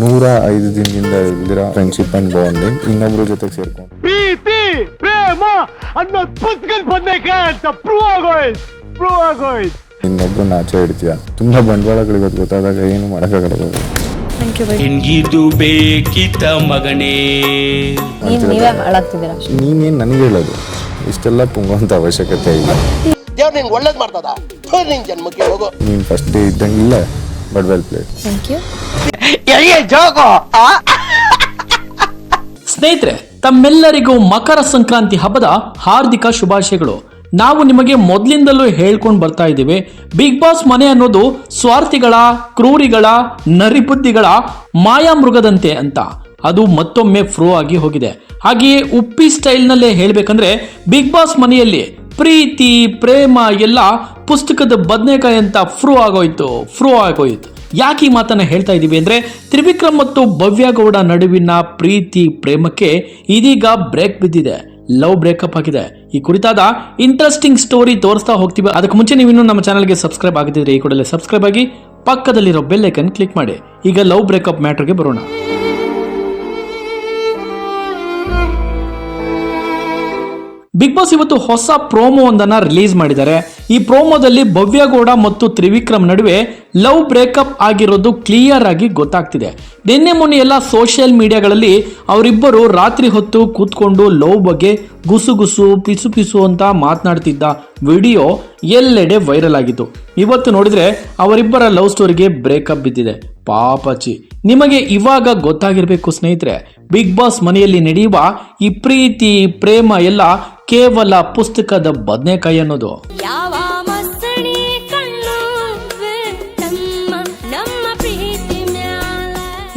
ನೂರ ಐದು ದಿನದಿಂದ ಇಲ್ದಿರೋ ಫ್ರೆಂಡ್ಶಿಪ್ ಅಂಡ್ ಬಾಂಡಿಂಗ್ ಇನ್ನೊಬ್ರ ಜೊತೆಗೆ ಸೇರ್ಕೊಂಡು. ಪ್ರೀತಿ ಪ್ರೇಮ ಅನ್ನೋ ಪುಸ್ತಕದ ಬಂದೈತೆ ಅಂತ ಪ್ರೂವ್ ಆಗೋಯ್ತು ಪ್ರೂವ್ ಆಗೋಯ್ತು. ಇನ್ನೊಬ್ರು ಆಚೆ ಹಿಡ್ತೀಯ. ತುಂಬಾ ಬಂಡವಾಳಗಳು ಇವತ್ತು ಗೊತ್ತಾದಾಗ ಏನು ಮಾಡೋಕ್ಕಾಗಲ್ಲ. ಥ್ಯಾಂಕ್ ಯು ಬೈ ನಿನ್ಗಿದು ಬೇಕಿತ್ತ ಮಗನೇ? ನೀವು ಹಾಳಾಗ್ತಿದ್ದೀರಾ? ನೀನೇನು ನನಗೆ ಹೇಳೋದು? ಇಷ್ಟೆಲ್ಲ ಪುಂಗುವಂತ ಅವಶ್ಯಕತೆ ಇಲ್ಲ. ದೇವ್ರು ನಿಂಗೆ ಒಳ್ಳೇದು ಮಾಡ್ತದ? ನಿನ್ ಜನ್ಮಕ್ಕೆ ಹೋಗೋ. ನೀನು first day ಇದ್ದಂಗಿಲ್ಲ but well played thank you ಸ್ನೇಹಿತರೆ, ತಮ್ಮೆಲ್ಲರಿಗೂ ಮಕರ ಸಂಕ್ರಾಂತಿ ಹಬ್ಬದ ಹಾರ್ದಿಕ ಶುಭಾಶಯಗಳು. ನಾವು ನಿಮಗೆ ಮೊದಲಿಂದಲೂ ಹೇಳ್ಕೊಂಡು ಬರ್ತಾ ಇದ್ದೀವಿ. ಬಿಗ್ ಬಾಸ್ ಮನೆ ಅನ್ನೋದು ಸ್ವಾರ್ಥಿಗಳ, ಕ್ರೂರಿಗಳ, ನರಿಬುದ್ಧಿಗಳ ಮಾಯಾಮೃಗದಂತೆ ಅಂತ. ಅದು ಮತ್ತೊಮ್ಮೆ ಫ್ರೋ ಆಗಿ ಹೋಗಿದೆ. ಹಾಗೆಯೇ ಉಪ್ಪಿ ಸ್ಟೈಲ್ನಲ್ಲೇ ಹೇಳಬೇಕಂದ್ರೆ ಬಿಗ್ ಬಾಸ್ ಮನೆಯಲ್ಲಿ ಪ್ರೀತಿ, ಪ್ರೇಮ ಎಲ್ಲ ಪುಸ್ತಕದ ಬದನೆಕಾಯಿ ಅಂತ ಫ್ರೋ ಆಗೋಯ್ತು ಫ್ರೋ ಆಗೋಯ್ತು. ಯಾಕೆ ಈ ಮಾತನ್ನ ಹೇಳ್ತಾ ಇದ್ದೀವಿ ಅಂದ್ರೆ ತ್ರಿವಿಕ್ರಮ್ ಮತ್ತು ಭವ್ಯ ಗೌಡ ನಡುವಿನ ಪ್ರೀತಿ ಪ್ರೇಮಕ್ಕೆ ಇದೀಗ ಬ್ರೇಕ್ ಬಿದ್ದಿದೆ. ಲವ್ ಬ್ರೇಕಪ್ ಆಗಿದೆ. ಈ ಕುರಿತಾದ ಇಂಟ್ರೆಸ್ಟಿಂಗ್ ಸ್ಟೋರಿ ತೋರಿಸ್ತಾ ಹೋಗ್ತೀವಿ. ಅದಕ್ಕೆ ಮುಂಚೆ ನೀವು ಇನ್ನೂ ನಮ್ಮ ಚಾನಲ್ಗೆ ಸಬ್ಸ್ಕ್ರೈಬ್ ಆಗಿದ್ರೆ ಈ ಕೂಡಲೇ ಸಬ್ಸ್ಕ್ರೈಬ್ ಆಗಿ ಪಕ್ಕದಲ್ಲಿರೋ ಬೆಲ್ ಐಕನ್ ಕ್ಲಿಕ್ ಮಾಡಿ. ಈಗ ಲವ್ ಬ್ರೇಕಪ್ ಮ್ಯಾಟರ್ಗೆ ಬರೋಣ. ಬಿಗ್ ಬಾಸ್ ಇವತ್ತು ಹೊಸ ಪ್ರೋಮೋ ಒಂದನ್ನ ರಿಲೀಸ್ ಮಾಡಿದ್ದಾರೆ. ಈ ಪ್ರೋಮೋದಲ್ಲಿ ಭವ್ಯ ಗೌಡ ಮತ್ತು ತ್ರಿವಿಕ್ರಮ್ ನಡುವೆ ಲವ್ ಬ್ರೇಕಪ್ ಆಗಿರೋದು ಕ್ಲಿಯರ್ ಆಗಿ ಗೊತ್ತಾಗ್ತಿದೆ. ನಿನ್ನೆ ಮೊನ್ನೆ ಎಲ್ಲ ಸೋಷಿಯಲ್ ಮೀಡಿಯಾಗಳಲ್ಲಿ ಅವರಿಬ್ಬರು ರಾತ್ರಿ ಹೊತ್ತು ಕೂತ್ಕೊಂಡು ಲವ್ ಬಗ್ಗೆ ಗುಸುಗುಸು ಗುಸು ಪಿಸು ಪಿಸು ಅಂತ ಮಾತನಾಡ್ತಿದ್ದ ವಿಡಿಯೋ ಎಲ್ಲೆಡೆ ವೈರಲ್ ಆಗಿತ್ತು. ಇವತ್ತು ನೋಡಿದ್ರೆ ಅವರಿಬ್ಬರ ಲವ್ ಸ್ಟೋರಿಗೆ ಬ್ರೇಕಪ್ ಬಿದ್ದಿದೆ. ಪಾಪಚಿ ನಿಮಗೆ ಇವಾಗ ಗೊತ್ತಾಗಿರ್ಬೇಕು ಸ್ನೇಹಿತರೆ, ಬಿಗ್ ಬಾಸ್ ಮನೆಯಲ್ಲಿ ನಡೆಯುವ ಈ ಪ್ರೀತಿ, ಪ್ರೇಮ ಎಲ್ಲ ಕೇವಲ ಪುಸ್ತಕದ ಬದನೆಕಾಯಿ ಅನ್ನೋದು. ಯಾವ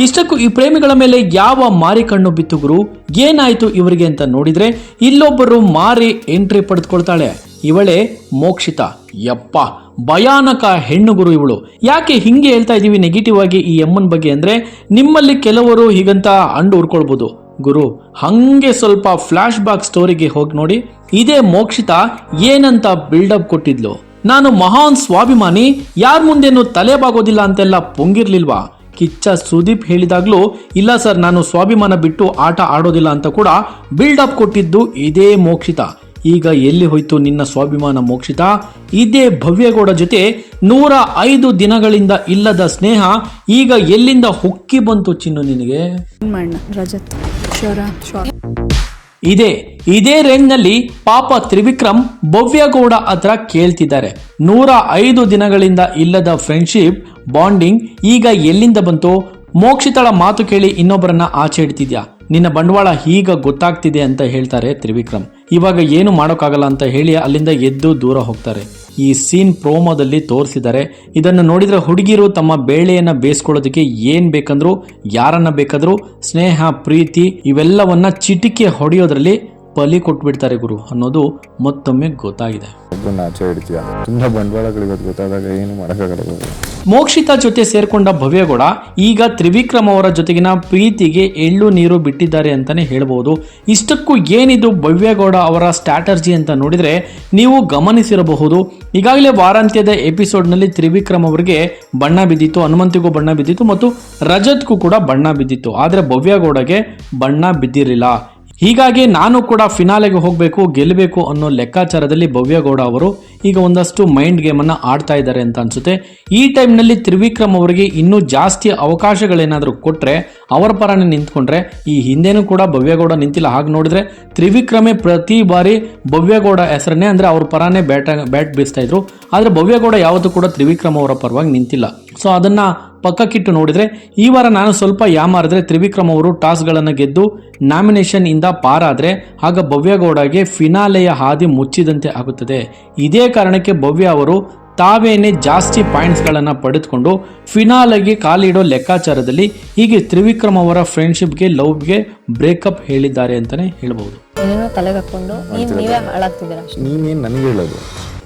ಇಷ್ಟಕ್ಕೂ ಈ ಪ್ರೇಮಿಗಳ ಮೇಲೆ ಯಾವ ಮಾರಿ ಕಣ್ಣು ಬಿತ್ತು ಗುರು ಏನಾಯ್ತು ಇವರಿಗೆ ಅಂತ ನೋಡಿದ್ರೆ ಇಲ್ಲೊಬ್ಬರು ಮಾರಿ ಎಂಟ್ರಿ ಪಡೆದುಕೊಳ್ತಾಳೆ. ಇವಳೇ ಮೋಕ್ಷಿತ. ಯಪ್ಪ, ಭಯಾನಕ ಹೆಣ್ಣು ಗುರು ಇವಳು. ಯಾಕೆ ಹಿಂಗೆ ಹೇಳ್ತಾ ಇದೀವಿ ನೆಗೆಟಿವ್ ಆಗಿ ಈ ಎಮ್ಮನ್ ಬಗ್ಗೆ ಅಂದ್ರೆ ನಿಮ್ಮಲ್ಲಿ ಕೆಲವರು ಹೀಗಂತ ಅಂಡು ಉರ್ಕೊಳ್ಬೋದು ಗುರು, ಹಂಗೆ ಸ್ವಲ್ಪ ಫ್ಲಾಶ್ ಬ್ಯಾಕ್ ಸ್ಟೋರಿಗೆ ಹೋಗಿ ನೋಡಿ. ಇದೇ ಮೋಕ್ಷಿತ ಏನಂತ ಬಿಲ್ಡಪ್ ಕೊಟ್ಟಿದ್ಲು? ನಾನು ಮಹಾನ್ ಸ್ವಾಭಿಮಾನಿ, ಯಾರ ಮುಂದೇನು ತಲೆ ಬಾಗೋದಿಲ್ಲ ಅಂತೆಲ್ಲ ಪೊಂಗಿರ್ಲಿಲ್ವಾ? ಕಿಚ್ಚ ಸುದೀಪ್ ಹೇಳಿದಾಗ್ಲೂ, ಇಲ್ಲ ಸರ್, ನಾನು ಸ್ವಾಭಿಮಾನ ಬಿಟ್ಟು ಆಟ ಆಡೋದಿಲ್ಲ ಅಂತ ಕೂಡ ಬಿಲ್ಡಪ್ ಕೊಟ್ಟಿದ್ದು ಇದೇ ಮೋಕ್ಷಿತ. ಈಗ ಎಲ್ಲಿ ಹೋಯ್ತು ನಿನ್ನ ಸ್ವಾಭಿಮಾನ ಮೋಕ್ಷಿತ? ಇದೇ ಭವ್ಯಗೌಡ ಜೊತೆ ನೂರ ಐದು ದಿನಗಳಿಂದ ಇಲ್ಲದ ಸ್ನೇಹ ಈಗ ಎಲ್ಲಿಂದ ಹುಕ್ಕಿ ಬಂತು ಚಿನ್ನು ನಿನಗೆ? ಇದೇ ಇದೇ ರೇಂಜ್ನಲ್ಲಿ ಪಾಪ ತ್ರಿವಿಕ್ರಮ್ ಭವ್ಯಗೌಡ ಹತ್ರ ಕೇಳ್ತಿದ್ದಾರೆ. ನೂರ ಐದು ದಿನಗಳಿಂದ ಇಲ್ಲದ ಫ್ರೆಂಡ್ಶಿಪ್ ಬಾಂಡಿಂಗ್ ಈಗ ಎಲ್ಲಿಂದ ಬಂತು? ಮೋಕ್ಷಿತಳ ಮಾತು ಕೇಳಿ ಇನ್ನೊಬ್ಬರನ್ನ ಆಚೆ ಇಡ್ತಿದ್ಯಾ? ನಿನ್ನ ಬಂಡವಾಳ ಈಗ ಗೊತ್ತಾಗ್ತಿದೆ ಅಂತ ಹೇಳ್ತಾರೆ ತ್ರಿವಿಕ್ರಮ್. ಇವಾಗ ಏನು ಮಾಡೋಕ್ಕಾಗಲ್ಲ ಅಂತ ಹೇಳಿ ಅಲ್ಲಿಂದ ಎದ್ದು ದೂರ ಹೋಗ್ತಾರೆ. ಈ ಸೀನ್ ಪ್ರೋಮೋದಲ್ಲಿ ತೋರಿಸಿದ್ದಾರೆ. ಇದನ್ನು ನೋಡಿದ್ರೆ ಹುಡುಗಿರು ತಮ್ಮ ಬೇಳೆಯನ್ನು ಬೇಯಿಸ್ಕೊಳ್ಳೋದಕ್ಕೆ ಏನು ಬೇಕಂದ್ರು, ಯಾರನ್ನ ಬೇಕಾದರೂ, ಸ್ನೇಹ, ಪ್ರೀತಿ ಇವೆಲ್ಲವನ್ನ ಚಿಟಿಕೆ ಹೊಡೆಯೋದ್ರಲ್ಲಿ ಬಲಿ ಕೊಟ್ಬಿಡ್ತಾರೆ ಗುರು ಅನ್ನೋದು ಮತ್ತೊಮ್ಮೆ ಗೊತ್ತಾಗಿದೆ. ತುಂಬಾ ಬಂಡವಾಳಗಳು ಗೊತ್ತಾದಾಗ ಏನು ಮಾಡೋಕ್ಕಾಗಲ್ಲ ಮೋಕ್ಷಿತ ಜೊತೆ ಸೇರ್ಕೊಂಡ ಭವ್ಯಗೌಡ ಈಗ ತ್ರಿವಿಕ್ರಮ್ ಅವರ ಜೊತೆಗಿನ ಪ್ರೀತಿಗೆ ಎಳ್ಳು ನೀರು ಬಿಟ್ಟಿದ್ದಾರೆ ಅಂತಾನೆ ಹೇಳ್ಬೋದು. ಇಷ್ಟಕ್ಕೂ ಏನಿದು ಭವ್ಯಗೌಡ ಅವರ ಸ್ಟ್ರಾಟರ್ಜಿ ಅಂತ ನೋಡಿದರೆ ನೀವು ಗಮನಿಸಿರಬಹುದು. ಈಗಾಗಲೇ ವಾರಾಂತ್ಯದ ಎಪಿಸೋಡ್ನಲ್ಲಿ ತ್ರಿವಿಕ್ರಮ್ ಅವರಿಗೆ ಬಣ್ಣ ಬಿದ್ದಿತ್ತು, ಹನುಮಂತಿಗೂ ಬಣ್ಣ ಬಿದ್ದಿತ್ತು ಮತ್ತು ರಜತ್ಗೂ ಕೂಡ ಬಣ್ಣ ಬಿದ್ದಿತ್ತು. ಆದರೆ ಭವ್ಯಗೌಡಗೆ ಬಣ್ಣ ಬಿದ್ದಿರಲಿಲ್ಲ. ಹೀಗಾಗಿ ನಾನು ಕೂಡ ಫಿನಾಲೆಗೆ ಹೋಗಬೇಕು ಗೆಲ್ಲಬೇಕು ಅನ್ನೋ ಲೆಕ್ಕಾಚಾರದಲ್ಲಿ ಭವ್ಯಗೌಡ ಅವರು ಈಗ ಒಂದಷ್ಟು ಮೈಂಡ್ ಗೇಮನ್ನು ಆಡ್ತಾ ಇದ್ದಾರೆ ಅಂತ ಅನ್ಸುತ್ತೆ. ಈ ಟೈಮ್ನಲ್ಲಿ ತ್ರಿವಿಕ್ರಮ್ ಅವರಿಗೆ ಇನ್ನೂ ಜಾಸ್ತಿ ಅವಕಾಶಗಳೇನಾದರೂ ಕೊಟ್ಟರೆ ಅವರ ಪರನೇ ನಿಂತ್ಕೊಂಡ್ರೆ, ಈ ಹಿಂದೆನೂ ಕೂಡ ಭವ್ಯಗೌಡ ನಿಂತಿಲ್ಲ. ಹಾಗೆ ನೋಡಿದ್ರೆ ತ್ರಿವಿಕ್ರಮೇ ಪ್ರತಿ ಬಾರಿ ಭವ್ಯಗೌಡ ಹೆಸರನ್ನೇ ಅಂದರೆ ಅವ್ರ ಪರನೇ ಬ್ಯಾಟ್ ಬ್ಯಾಟ್ ಬೀಸ್ತಾ ಇದ್ರು. ಆದರೆ ಭವ್ಯಗೌಡ ಯಾವತ್ತೂ ಕೂಡ ತ್ರಿವಿಕ್ರಮ್ ಅವರ ಪರವಾಗಿ ನಿಂತಿಲ್ಲ. ಸೊ ಅದನ್ನ ಪಕ್ಕಕ್ಕಿಟ್ಟು ನೋಡಿದ್ರೆ ಈ ವಾರ ನಾನು ಸ್ವಲ್ಪ ಯಾಮಾರಿದ್ರೆ ತ್ರಿವಿಕ್ರಮ್ ಅವರು ಟಾಸ್ಗಳನ್ನು ಗೆದ್ದು ನಾಮಿನೇಷನ್ ಇಂದ ಪಾರಾದ್ರೆ ಆಗ ಭವ್ಯಗೌಡಗೆ ಫಿನಾಲೆಯ ಹಾದಿ ಮುಚ್ಚಿದಂತೆ ಆಗುತ್ತದೆ. ಇದೇ ಕಾರಣಕ್ಕೆ ಭವ್ಯ ಅವರು ತಾವೇನೆ ಜಾಸ್ತಿ ಪಾಯಿಂಟ್ಸ್ಗಳನ್ನು ಪಡೆದುಕೊಂಡು ಫಿನಾಲೆಗೆ ಕಾಲಿಡೋ ಲೆಕ್ಕಾಚಾರದಲ್ಲಿ ಹೀಗೆ ತ್ರಿವಿಕ್ರಮ್ ಅವರ ಫ್ರೆಂಡ್ಶಿಪ್ಗೆ ಲವ್ಗೆ ಬ್ರೇಕಪ್ ಹೇಳಿದ್ದಾರೆ ಅಂತಾನೆ ಹೇಳ್ಬೋದು ಏನೇನೋ ತಲೆಗೆ ಹಾಕೊಂಡು ನೀವು ನೀವೇ ಹಾಳಾಗ್ತಿದ್ದೀರಾ ಅಷ್ಟೇ. ನೀನೇನು ನನಗೆ ಹೇಳೋದು?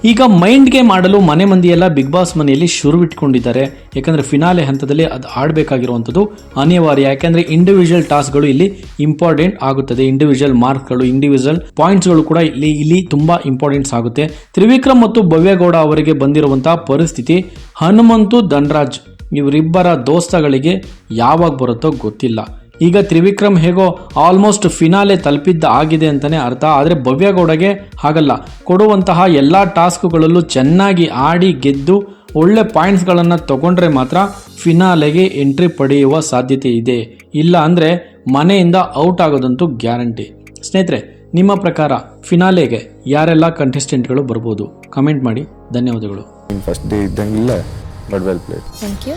ಈಗ ಮೈಂಡ್ಗೆ ಮಾಡಲು ಮನೆ ಮಂದಿಯೆಲ್ಲ ಬಿಗ್ ಬಾಸ್ ಮನೆಯಲ್ಲಿ ಶುರು ಇಟ್ಕೊಂಡಿದ್ದಾರೆ. ಯಾಕಂದ್ರೆ ಫಿನಾಲೆ ಹಂತದಲ್ಲಿ ಅದು ಆಡಬೇಕಾಗಿರುವಂಥದ್ದು ಅನಿವಾರ್ಯ. ಯಾಕಂದ್ರೆ ಇಂಡಿವಿಜುವಲ್ ಟಾಸ್ಕ್ಗಳು ಇಲ್ಲಿ ಇಂಪಾರ್ಟೆಂಟ್ ಆಗುತ್ತದೆ. ಇಂಡಿವಿಜುವಲ್ ಮಾರ್ಕ್ಗಳು ಇಂಡಿವಿಜುವಲ್ ಪಾಯಿಂಟ್ಸ್ಗಳು ಕೂಡ ಇಲ್ಲಿ ಇಲ್ಲಿ ತುಂಬಾ ಇಂಪಾರ್ಟೆಂಟ್ಸ್ ಆಗುತ್ತೆ. ತ್ರಿವಿಕ್ರಮ್ ಮತ್ತು ಭವ್ಯಗೌಡ ಅವರಿಗೆ ಬಂದಿರುವಂತಹ ಪರಿಸ್ಥಿತಿ, ಹನುಮಂತು ಧನ್ರಾಜ್ ಇವರಿಬ್ಬರ ದೋಸ್ತಗಳಿಗೆ ಯಾವಾಗ ಬರುತ್ತೋ ಗೊತ್ತಿಲ್ಲ. ಈಗ ತ್ರಿವಿಕ್ರಮ್ ಹೇಗೋ ಆಲ್ಮೋಸ್ಟ್ ಫಿನಾಲೆ ತಲುಪಿದ್ದ ಆಗಿದೆ ಅಂತಲೇ ಅರ್ಥ. ಆದರೆ ಭವ್ಯಗೌಡಗೆ ಹಾಗಲ್ಲ. ಕೊಡುವಂತಹ ಎಲ್ಲ ಟಾಸ್ಕ್ಗಳಲ್ಲೂ ಚೆನ್ನಾಗಿ ಆಡಿ ಗೆದ್ದು ಒಳ್ಳೆ ಪಾಯಿಂಟ್ಸ್ಗಳನ್ನು ತಗೊಂಡ್ರೆ ಮಾತ್ರ ಫಿನಾಲೆಗೆ ಎಂಟ್ರಿ ಪಡೆಯುವ ಸಾಧ್ಯತೆ ಇದೆ. ಇಲ್ಲ ಅಂದರೆ ಮನೆಯಿಂದ ಔಟ್ ಆಗೋದಂತೂ ಗ್ಯಾರಂಟಿ ಸ್ನೇಹಿತರೆ ನಿಮ್ಮ ಪ್ರಕಾರ ಫಿನಾಲೆಗೆ ಯಾರೆಲ್ಲ ಕಂಟೆಸ್ಟೆಂಟ್ಗಳು ಬರ್ಬೋದು? ಕಮೆಂಟ್ ಮಾಡಿ. ಧನ್ಯವಾದಗಳು. First day ಇದ್ದಂಗಿಲ್ಲ but well played thank you